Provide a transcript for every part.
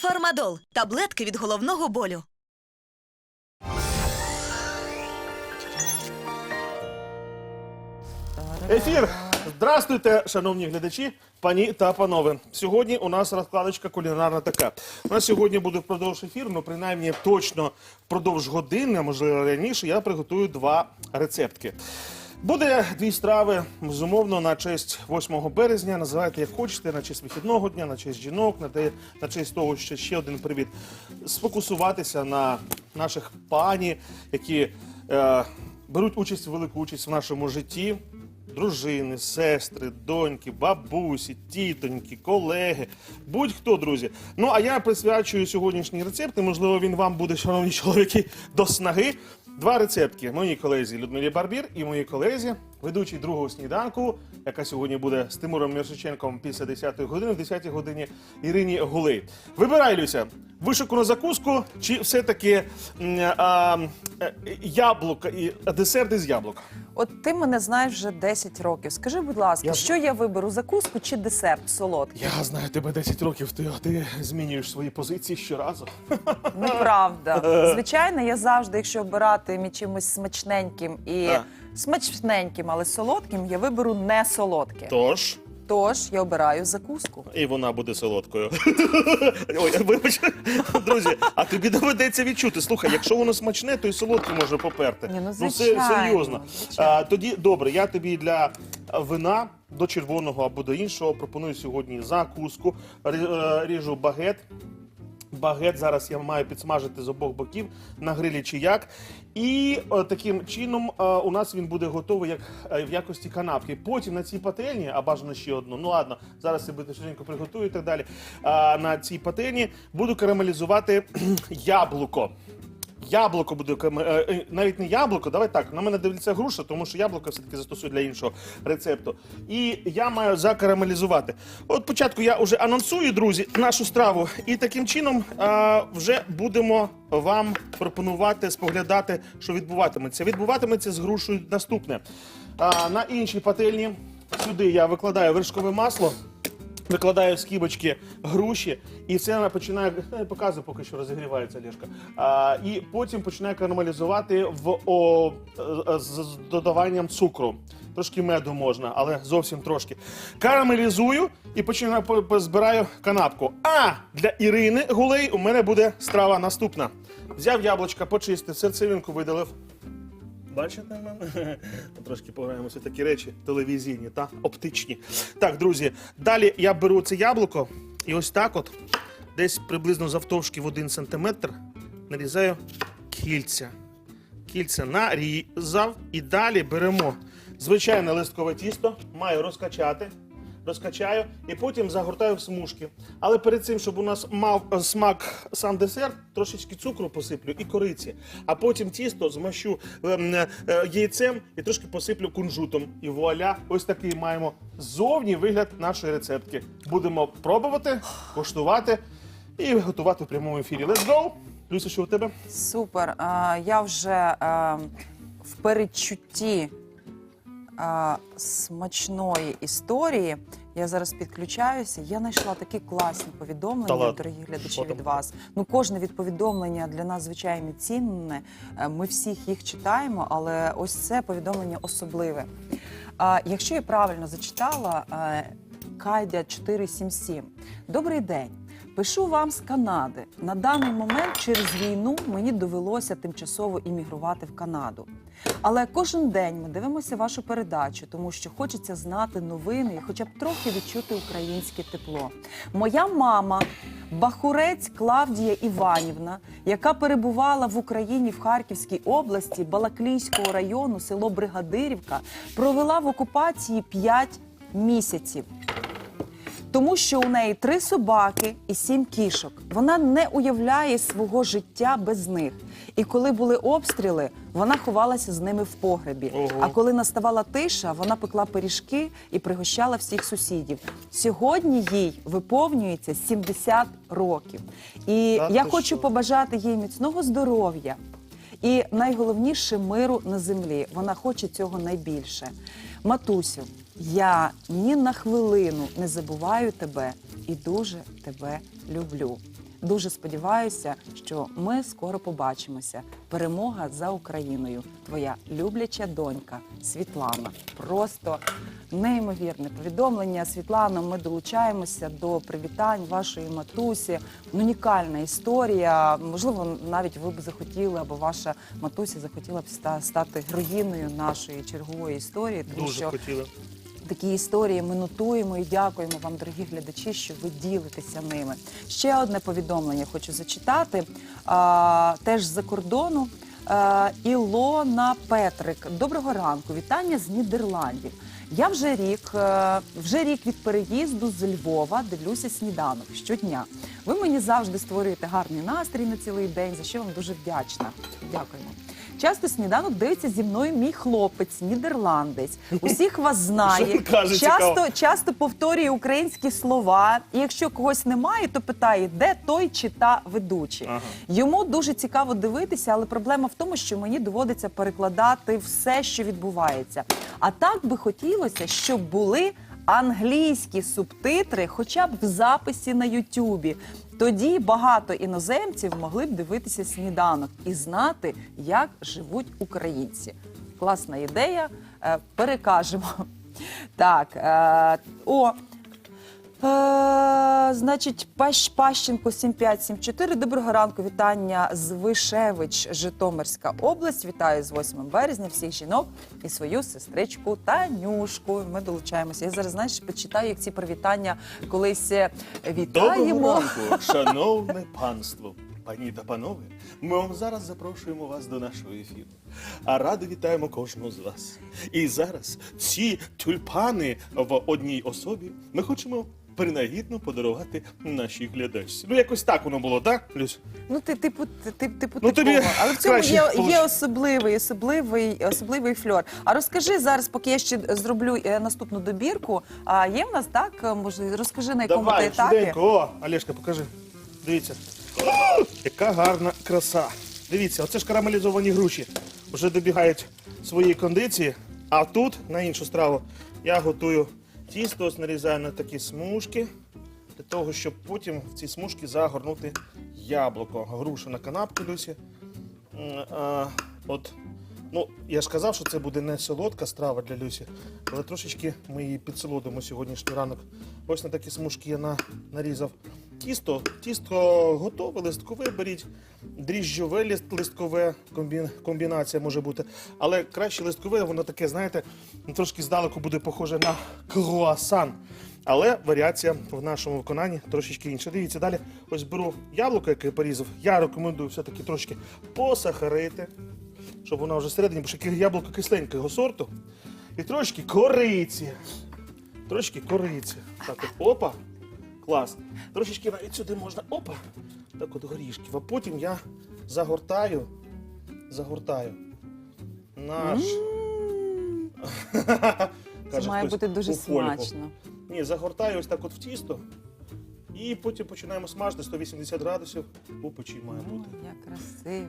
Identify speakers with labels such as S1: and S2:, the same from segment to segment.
S1: Фармадол таблетки від головного болю.
S2: Ефір. Здравствуйте, шановні глядачі, пані та панове. Сьогодні у нас розкладочка кулінарна така. У нас сьогодні буде впродовж ефіру, ну принаймні точно впродовж години, а можливо раніше, я приготую два рецептки. Буде дві страви, безумовно, на честь 8 березня. Називайте як хочете, на честь вихідного дня, на честь жінок, на, те, на честь того, що ще один привід. Сфокусуватися на наших пані, які е, беруть участь, велику участь в нашому житті. Дружини, сестри, доньки, бабусі, тітоньки, колеги, будь-хто, друзі. Ну а я присвячую сьогоднішній рецепт, і можливо він вам буде, шановні чоловіки, до снаги. Два рецептки. Моїй колезі Людмилі Барбір і моїй колезі, ведучій другого сніданку, яка сьогодні буде з Тимуром Міршиченком після 10-ї години, в 10-й годині Ірині Гулей. Вибирай, Люся, вишукану закуску чи все-таки е, яблука і десерт із яблук?
S3: От ти мене знаєш вже 10 років. Скажи, будь ласка,
S2: Я-
S3: що я виберу закуску чи десерт солодкий?
S2: Я знаю тебе 10 років, ти, ти змінюєш свої позиції щоразу.
S3: Неправда. Звичайно, я завжди, якщо обирати між чимось смачненьким і
S2: Так.
S3: Смачненьким, але солодким, я виберу не солодке.
S2: Тож.
S3: Тож я обираю закуску.
S2: І вона буде солодкою. Ой, вибач, друзі, а тобі доведеться відчути. Слухай, якщо воно смачне, то і солодке може поперти.
S3: Ні, ну,
S2: се-
S3: звичайно,
S2: серйозно.
S3: звичайно.
S2: А, тоді добре, я тобі для вина до червоного або до іншого пропоную сьогодні закуску. Рі- е, Ріжу багет. Багет зараз я маю підсмажити з обох боків на грилі чи як. І о, таким чином о, у нас він буде готовий як е, в якості канапки. Потім на цій пательні, а бажано ще одну. Ну ладно, зараз я буде швиденько приготую і так далі. А, на цій пательні буду карамелізувати яблуко. Яблуко буде е, е, навіть не яблуко, давай так. На мене дивиться груша, тому що яблуко все-таки застосую для іншого рецепту. І я маю закарамелізувати. От спочатку я вже анонсую, друзі, нашу страву, і таким чином а, вже будемо вам пропонувати споглядати, що відбуватиметься. Відбуватиметься з грушею наступне. А, на іншій пательні сюди я викладаю вершкове масло. Викладаю скибочки груші, і все вона починає я не показую, поки що розігрівається ліжка. А, і потім починає карамелізувати в о, е, з, додаванням цукру. Трошки меду можна, але зовсім трошки. Карамелізую і починаю по- по- збираю канапку. А для Ірини Гулей у мене буде страва наступна. Взяв яблучка, почистив, серцевинку видалив. Бачите мене? Трошки пограємося такі речі телевізійні та оптичні. Так, друзі, далі я беру це яблуко і ось так от, десь приблизно завтовшки в 1 см, нарізаю кільця. Кільця нарізав і далі беремо звичайне листкове тісто, маю розкачати. Розкачаю і потім загортаю в смужки. Але перед цим, щоб у нас мав е, смак сам десерт, трошечки цукру посиплю і кориці. А потім тісто змащу е, е, яйцем і трошки посиплю кунжутом. І вуаля, ось такий маємо зовні вигляд нашої рецептки. Будемо пробувати, коштувати і готувати в прямому ефірі. Let's go! Люся, що у тебе?
S3: Супер. Я вже в передчутті а, смачної історії. Я зараз підключаюся. Я знайшла такі класні повідомлення,
S2: Та ладно.
S3: дорогі глядачі,
S2: Що там?
S3: від вас. Ну, кожне від повідомлення для нас звичайно цінне. Е, Ми всіх їх читаємо, але ось це повідомлення особливе. А, якщо я правильно зачитала, е, Кайдя 477. Добрий день. Пишу вам з Канади. На даний момент через війну мені довелося тимчасово іммігрувати в Канаду. Але кожен день ми дивимося вашу передачу, тому що хочеться знати новини і хоча б трохи відчути українське тепло. Моя мама, бахурець Клавдія Іванівна, яка перебувала в Україні в Харківській області Балаклійського району, село Бригадирівка, провела в окупації 5 місяців тому що у неї три собаки і сім кішок. Вона не уявляє свого життя без них. І коли були обстріли, вона ховалася з ними в погребі.
S2: Ого.
S3: А коли наставала тиша, вона пекла пиріжки і пригощала всіх сусідів. Сьогодні їй виповнюється 70 років. І
S2: Та
S3: я хочу
S2: що?
S3: побажати їй міцного здоров'я. І найголовніше миру на землі. Вона хоче цього найбільше. Матусю, я ні на хвилину не забуваю тебе і дуже тебе люблю. Дуже сподіваюся, що ми скоро побачимося. Перемога за Україною. Твоя любляча донька Світлана. Просто неймовірне повідомлення. Світлано, ми долучаємося до привітань вашої матусі. Унікальна історія. Можливо, навіть ви б захотіли, або ваша матуся захотіла б стати героїною нашої чергової історії, тому
S2: Дуже
S3: що
S2: хотіли.
S3: Такі історії ми нотуємо і дякуємо вам, дорогі глядачі, що ви ділитеся ними. Ще одне повідомлення хочу зачитати. Теж з-за кордону. Ілона Петрик. Доброго ранку. Вітання з Нідерландів. Я вже рік, е, вже рік від переїзду з Львова дивлюся сніданок щодня. Ви мені завжди створюєте гарний настрій на цілий день, за що вам дуже вдячна. Дякуємо. Часто сніданок дивиться зі мною мій хлопець, нідерландець. Усіх вас знає.
S2: каже,
S3: часто, часто повторює українські слова. І якщо когось немає, то питає, де той чи та ведучий.
S2: Ага.
S3: Йому дуже цікаво дивитися, але проблема в тому, що мені доводиться перекладати все, що відбувається. А так би хотілося, щоб були англійські субтитри, хоча б в записі на Ютубі. Тоді багато іноземців могли б дивитися сніданок і знати, як живуть українці. Класна ідея. Е, Перекажемо. Так, е, о, Е, значить, Пащ Пащенко 7574. Доброго ранку. Вітання з Вишевич, Житомирська область. Вітаю з 8 березня всіх жінок і свою сестричку Танюшку. Ми долучаємося. Я зараз знаєш, почитаю, як ці привітання колись вітаємо.
S2: Доброго ранку, шановне панство. Пані та панове, ми вам зараз запрошуємо вас до нашого ефіру. А радо вітаємо кожного з вас. І зараз ці тюльпани в одній особі ми хочемо принагідно подарувати нашій глядачці. Ну, якось так воно було, так, Люсь?
S3: Ну, ти типу, ти, ти- типу
S2: Ну, тобі
S3: такого. Але в цьому
S2: краще
S3: є,
S2: получ-
S3: є особливий, особливий, особливий фльор. А розкажи зараз, поки я ще зроблю е, наступну добірку. А є в нас так? е, Може, розкажи на якому ти
S2: Давай,
S3: етапі?
S2: швиденько. О, Олешка, покажи. Дивіться. Яка гарна краса. Дивіться, оце ж карамелізовані груші. Вже добігають своєї кондиції. А тут, на іншу страву, я готую тісто, нарізаю на такі смужки, для того, щоб потім в ці смужки загорнути яблуко. Грушу на канапку, Люсі. От, ну, я ж казав, що це буде не солодка страва для Люсі, але трошечки ми її підсолодимо сьогоднішній ранок. Ось на такі смужки я на, нарізав тісто. Тісто готове, листкове беріть, дріжджове лист- листкове, комбін, комбінація може бути. Але краще листкове, воно таке, знаєте, трошки здалеку буде похоже на круасан. Але варіація в нашому виконанні трошечки інша. Дивіться, далі ось беру яблуко, яке я порізав. Я рекомендую все-таки трошки посахарити, щоб воно вже всередині, бо що яблуко кисленького сорту. І трошки кориці. Трошки кориці. Так, от, опа. Клас. Трошечки навіть сюди можна. Опа. Так от горішків. А потім я загортаю. Загортаю. Наш.
S3: Це має бути дуже смачно.
S2: Ні, загортаю ось так от в тісто. І потім починаємо смажити 180 градусів у печі має
S3: О,
S2: бути.
S3: як красиво.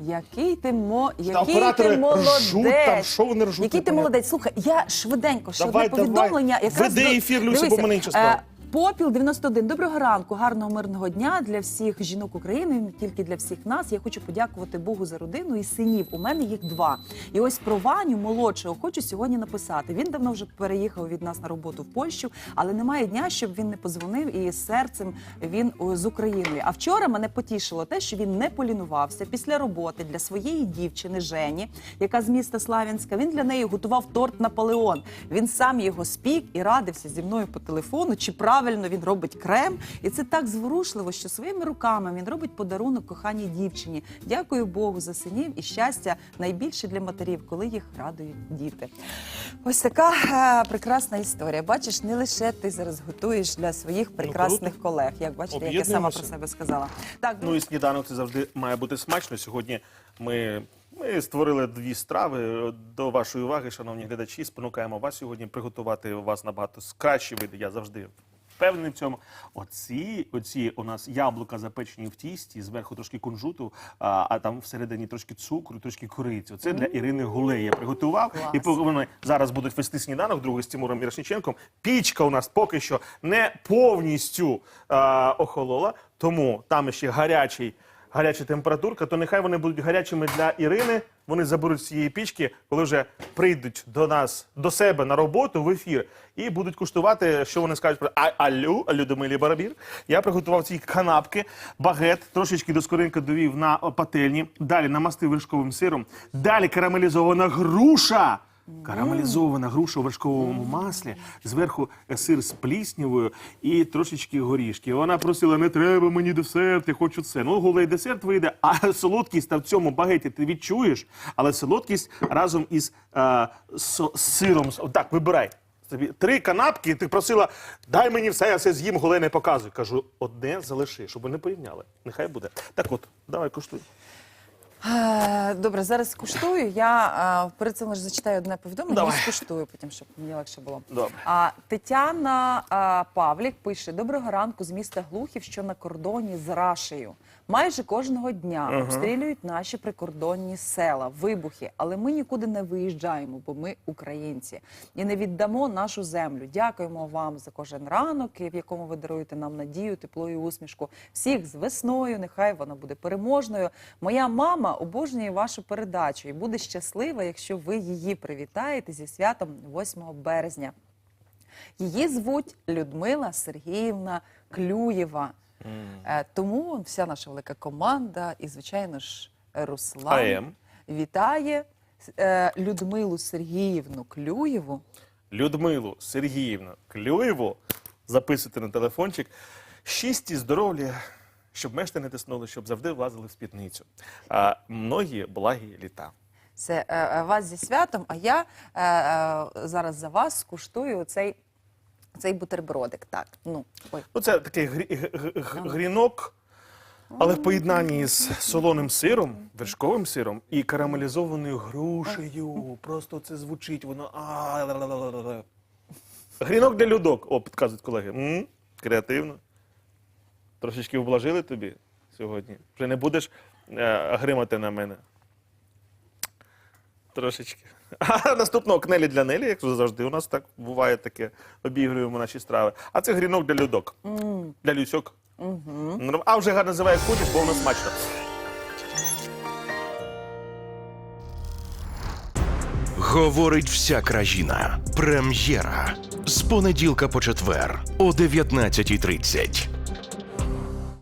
S3: Який ти мо, який ти молодець.
S2: ржуть там, що вони ржуть?
S3: Який ти молодець? Слухай, я швиденько, ще
S2: Давай,
S3: одне
S2: давай.
S3: повідомлення. Якраз
S2: Веди ефір, Люся, бо мене інша
S3: е,
S2: справа.
S3: Попіл 91. Доброго ранку, гарного мирного дня для всіх жінок України, не тільки для всіх нас. Я хочу подякувати Богу за родину і синів. У мене їх два. І ось про Ваню молодшого хочу сьогодні написати. Він давно вже переїхав від нас на роботу в Польщу, але немає дня, щоб він не позвонив і серцем він з Україною. А вчора мене потішило те, що він не полінувався після роботи для своєї дівчини Жені, яка з міста Славянська. Він для неї готував торт Наполеон. Він сам його спік і радився зі мною по телефону, чи правильно він робить крем. І це так зворушливо, що своїми руками він робить подарунок коханій дівчині. Дякую Богу за синів і щастя найбільше для матерів, коли їх радують діти. Ось така е, прекрасна історія. Бачиш, не лише ти зараз готуєш для своїх прекрасних колег, як бачите, як я сама про
S2: Об'єднуємося.
S3: себе сказала. Так,
S2: Ну і сніданок це завжди має бути смачно. Сьогодні ми, ми створили дві страви до вашої уваги, шановні глядачі. Спонукаємо вас сьогодні приготувати у вас набагато кращі види. Я завжди впевнений в цьому. Оці, оці у нас яблука запечені в тісті, зверху трошки кунжуту, а, а там всередині трошки цукру, трошки кориці. Це для Ірини Гулей я приготував.
S3: Клас.
S2: І поки вони зараз будуть вести сніданок, другий з Тимуром Мірошниченком. Пічка у нас поки що не повністю а, охолола, тому там ще гарячий. Гаряча температурка, то нехай вони будуть гарячими для Ірини. Вони заберуть цієї пічки, коли вже прийдуть до нас до себе на роботу в ефір і будуть куштувати, що вони скажуть про а, алю, Людмилі Барабір. Я приготував ці канапки, багет, трошечки до скоринки довів на пательні. Далі намастив вершковим сиром. Далі карамелізована груша. Карамелізована груша у вершковому маслі, зверху сир з пліснявою і трошечки горішки. Вона просила, не треба мені десерт, я хочу це. Ну, голий десерт вийде, а солодкість та в цьому багеті ти відчуєш, але солодкість разом із е, со- сиром. Так, вибирай. Собі три канапки, ти просила, дай мені все, я все з'їм, голе не показуй. Кажу, одне залиши, щоб не порівняли. Нехай буде. Так от, давай куштуй.
S3: Е, Добре, зараз куштую. Я е, перед цим лише зачитаю одне повідомлення
S2: Давай.
S3: і скуштую потім, щоб мені легше було.
S2: Добре.
S3: А Тетяна а, Павлік пише: Доброго ранку з міста Глухів, що на кордоні з Рашею. Майже кожного дня обстрілюють наші прикордонні села, вибухи, але ми нікуди не виїжджаємо, бо ми українці і не віддамо нашу землю. Дякуємо вам за кожен ранок, в якому ви даруєте нам надію, тепло і усмішку. Всіх з весною. Нехай вона буде переможною. Моя мама обожнює вашу передачу і буде щаслива, якщо ви її привітаєте зі святом 8 березня. Її звуть Людмила Сергіївна Клюєва. Е, Тому вся наша велика команда і, звичайно ж, Руслан
S2: АМ.
S3: вітає е, Людмилу Сергіївну Клюєву.
S2: Людмилу Сергіївну Клюєву записуйте на телефончик. Щасті, здоров'я, щоб мешти не тиснули, щоб завжди влазили в спідницю. А многі благі літа.
S3: Це е, вас зі святом. А я е, зараз за вас скуштую цей, цей бутербродик. Так, ну ой.
S2: Ну, це такий грі, грінок, але в поєднанні з солоним сиром, вершковим сиром і карамелізованою грушею. Просто це звучить, воно. а, ла-ла-ла-ла-ла. Грінок для людок. О, підказують колеги. М, Креативно. Трошечки облажили тобі сьогодні. Вже не будеш е, гримати на мене. Трошечки. А наступного кнелі для Нелі, як завжди, у нас так буває таке, обігруємо наші страви. А це грінок для людок. Для люсьок. Угу. А вже гарно називає хочеш, бо воно смачно.
S4: Говорить вся країна. Прем'єра. З понеділка по четвер о 19.30.